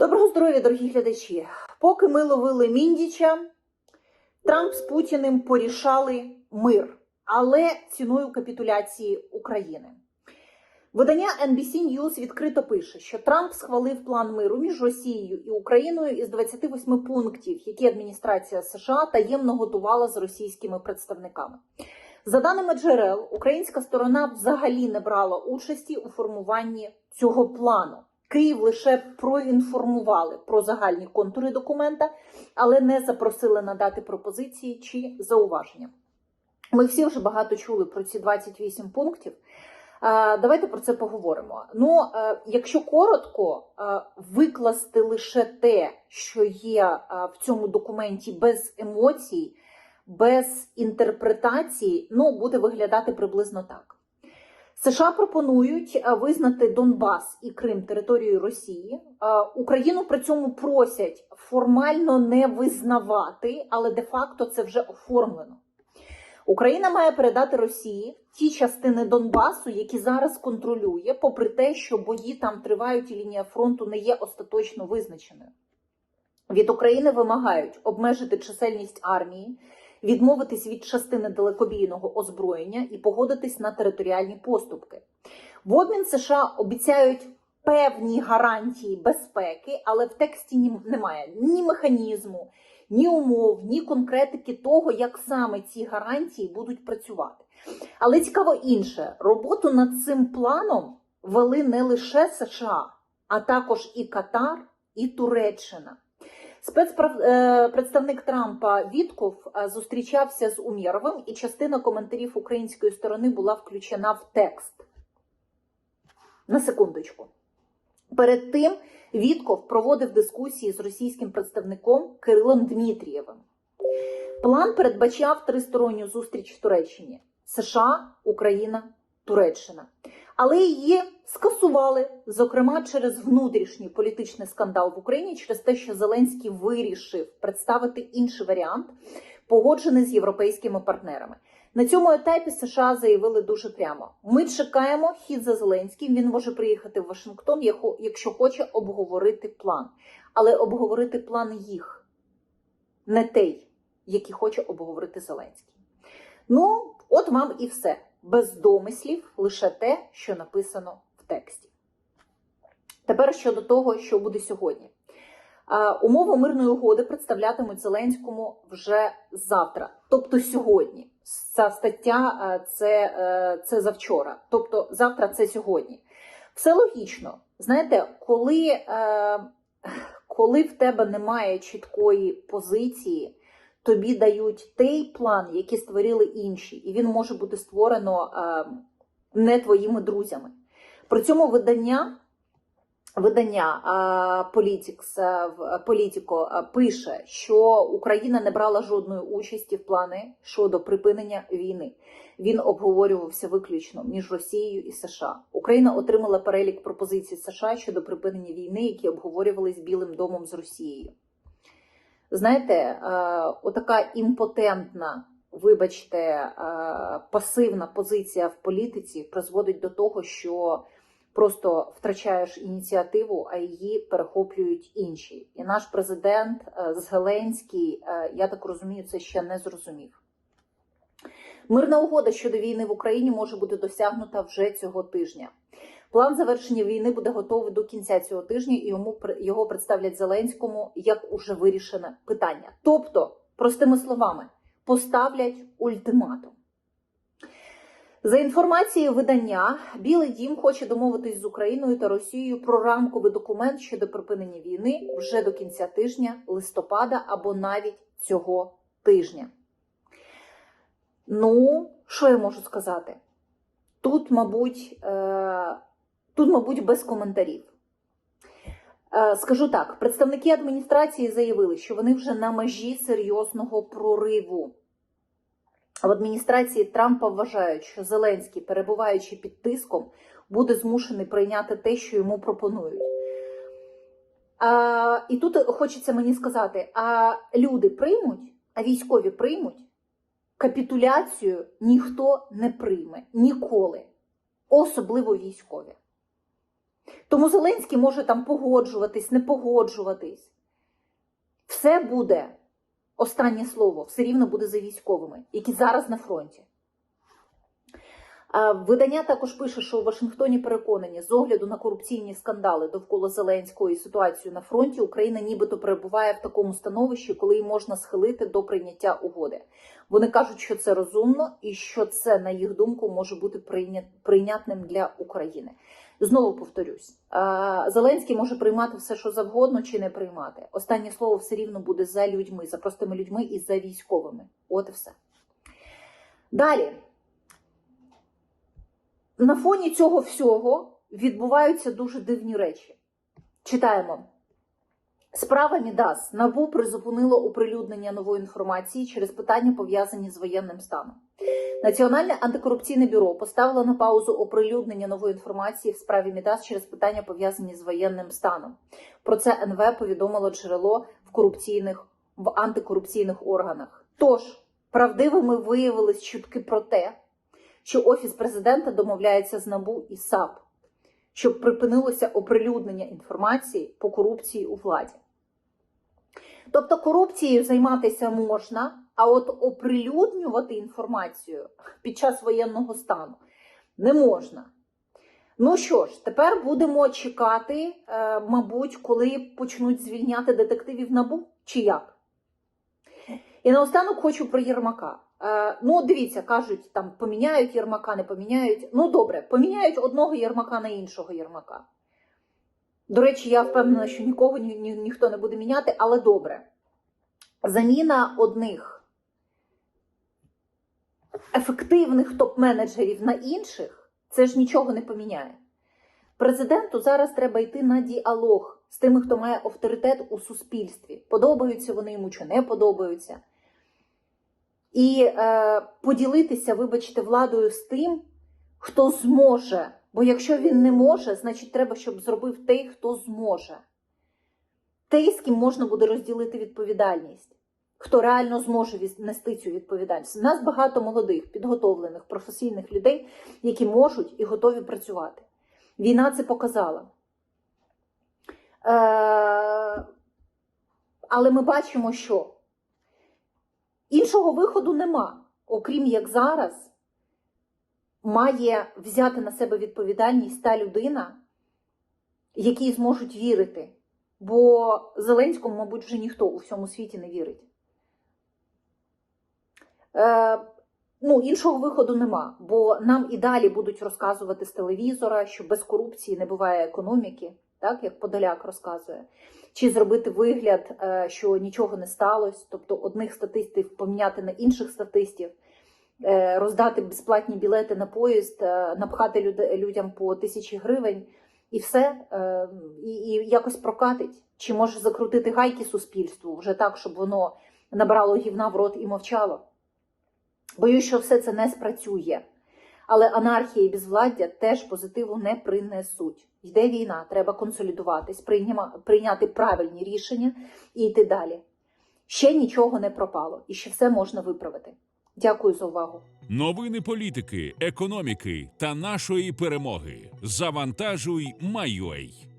Доброго здоров'я, дорогі глядачі. Поки ми ловили Міндіча, Трамп з Путіним порішали мир, але ціною капітуляції України. Видання NBC News відкрито пише, що Трамп схвалив план миру між Росією і Україною із 28 пунктів, які адміністрація США таємно готувала з російськими представниками. За даними джерел, українська сторона взагалі не брала участі у формуванні цього плану. Київ лише проінформували про загальні контури документа, але не запросили надати пропозиції чи зауваження. Ми всі вже багато чули про ці 28 пунктів. Давайте про це поговоримо. Ну, е, якщо коротко, е, викласти лише те, що є е, в цьому документі без емоцій, без інтерпретації, ну буде виглядати приблизно так. США пропонують е, визнати Донбас і Крим територією Росії. Е, Україну при цьому просять формально не визнавати, але де-факто це вже оформлено. Україна має передати Росії ті частини Донбасу, які зараз контролює, попри те, що бої там тривають і лінія фронту не є остаточно визначеною. Від України вимагають обмежити чисельність армії, відмовитись від частини далекобійного озброєння і погодитись на територіальні поступки. В обмін США обіцяють певні гарантії безпеки, але в тексті немає ні механізму, ні умов, ні конкретики того, як саме ці гарантії будуть працювати. Але цікаво інше: роботу над цим планом вели не лише США, а також і Катар, і Туреччина. Спецпредставник Трампа Вітков е, зустрічався з Умєровим, і частина коментарів української сторони була включена в текст. На секундочку. Перед тим Вітков проводив дискусії з російським представником Кирилом Дмитрієвим. План передбачав тристоронню зустріч в Туреччині: США, Україна, Туреччина. Але її скасували, зокрема через внутрішній політичний скандал в Україні, через те, що Зеленський вирішив представити інший варіант, погоджений з європейськими партнерами. На цьому етапі США заявили дуже прямо: ми чекаємо хід за Зеленським. Він може приїхати в Вашингтон, якщо хоче обговорити план, але обговорити план їх, не той, який хоче обговорити Зеленський. Ну, от вам і все. Без домислів, лише те, що написано в тексті. Тепер щодо того, що буде сьогодні. Умови мирної угоди представлятимуть Зеленському вже завтра, тобто сьогодні. Ця стаття це, е, це завчора, тобто завтра це сьогодні. Все логічно. Знаєте, коли, е, коли в тебе немає чіткої позиції, тобі дають той план, який створили інші, і він може бути створено е, не твоїми друзями. При цьому видання. Видання Politics, е, Політіко е, пише, що Україна не брала жодної участі в плани щодо припинення війни. Він обговорювався виключно між Росією і США. Україна отримала перелік пропозицій США щодо припинення війни, які обговорювались Білим домом з Росією. Знаєте, е, отака імпотентна, вибачте, е, пасивна позиція в політиці призводить до того, що просто втрачаєш ініціативу, а її перехоплюють інші. І наш президент е, Зеленський, я так розумію, це ще не зрозумів. Мирна угода щодо війни в Україні може бути досягнута вже цього тижня. План завершення війни буде готовий до кінця цього тижня, і йому його представлять Зеленському як уже вирішене питання. Тобто, простими словами, поставлять ультиматум. За інформацією видання, Білий Дім хоче домовитись з Україною та Росією про рамковий документ щодо припинення війни вже до кінця тижня, листопада або навіть цього тижня. Ну, що я можу сказати? Тут, мабуть, е, тут, мабуть, без коментарів. Е, Скажу так: представники адміністрації заявили, що вони вже на межі серйозного прориву. В адміністрації Трампа вважають, що Зеленський, перебуваючи під тиском, буде змушений прийняти те, що йому пропонують. А, і тут хочеться мені сказати: а люди приймуть, а військові приймуть, капітуляцію ніхто не прийме ніколи, особливо військові. Тому Зеленський може там погоджуватись, не погоджуватись. Все буде останнє слово, все рівно буде за військовими, які зараз на фронті. Видання також пише, що у Вашингтоні переконані, з огляду на корупційні скандали довкола Зеленського і ситуацію на фронті, Україна нібито перебуває в такому становищі, коли її можна схилити до прийняття угоди. Вони кажуть, що це розумно і що це, на їх думку, може бути прийнят- прийнятним для України. Знову повторюсь: Зеленський може приймати все, що завгодно, чи не приймати. Останнє слово все рівно буде за людьми, за простими людьми і за військовими. От і все. Далі. На фоні цього всього відбуваються дуже дивні речі. Читаємо. Справа Мідас НАБУ призупинило оприлюднення нової інформації через питання, пов'язані з воєнним станом. Національне антикорупційне бюро поставило на паузу оприлюднення нової інформації в справі Мідас через питання, пов'язані з воєнним станом. Про це НВ повідомило джерело в корупційних в антикорупційних органах. Тож правдивими виявились чутки про те, що офіс президента домовляється з НАБУ і САП, щоб припинилося оприлюднення інформації по корупції у владі. Тобто корупцією займатися можна, а от оприлюднювати інформацію під час воєнного стану не можна. Ну що ж, тепер будемо чекати, е, мабуть, коли почнуть звільняти детективів НАБУ, чи як? І наостанок хочу про Єрмака. Е, ну, дивіться, кажуть, там поміняють Єрмака, не поміняють. Ну, добре, поміняють одного Єрмака на іншого Єрмака. До речі, я впевнена, що нікого ні, ні, ніхто не буде міняти, але добре. Заміна одних ефективних топ-менеджерів на інших це ж нічого не поміняє. Президенту зараз треба йти на діалог з тими, хто має авторитет у суспільстві. Подобаються вони йому чи не подобаються. І е, поділитися, вибачте, владою з тим, хто зможе. Бо якщо він не може, значить треба, щоб зробив той, хто зможе. Той, з ким можна буде розділити відповідальність, хто реально зможе нести цю відповідальність. У нас багато молодих, підготовлених, професійних людей, які можуть і готові працювати. Війна це показала. Е, але ми бачимо, що іншого виходу нема, окрім як зараз має взяти на себе відповідальність та людина, якій зможуть вірити. Бо Зеленському, мабуть, вже ніхто у всьому світі не вірить. Е, ну, іншого виходу нема, бо нам і далі будуть розказувати з телевізора, що без корупції не буває економіки, так як Подоляк розказує. Чи зробити вигляд, е, що нічого не сталося, тобто одних статистів поміняти на інших статистів, е, роздати безплатні білети на поїзд, е, напхати людям по тисячі гривень, і все, і, і якось прокатить. Чи може закрутити гайки суспільству вже так, щоб воно набрало гівна в рот і мовчало? Боюсь, що все це не спрацює. Але анархія і безвладдя теж позитиву не принесуть. Йде війна, треба консолідуватись, прийняти правильні рішення і йти далі. Ще нічого не пропало, і ще все можна виправити. Дякую за увагу. Новини політики, економіки та нашої перемоги. Завантажуй, майой.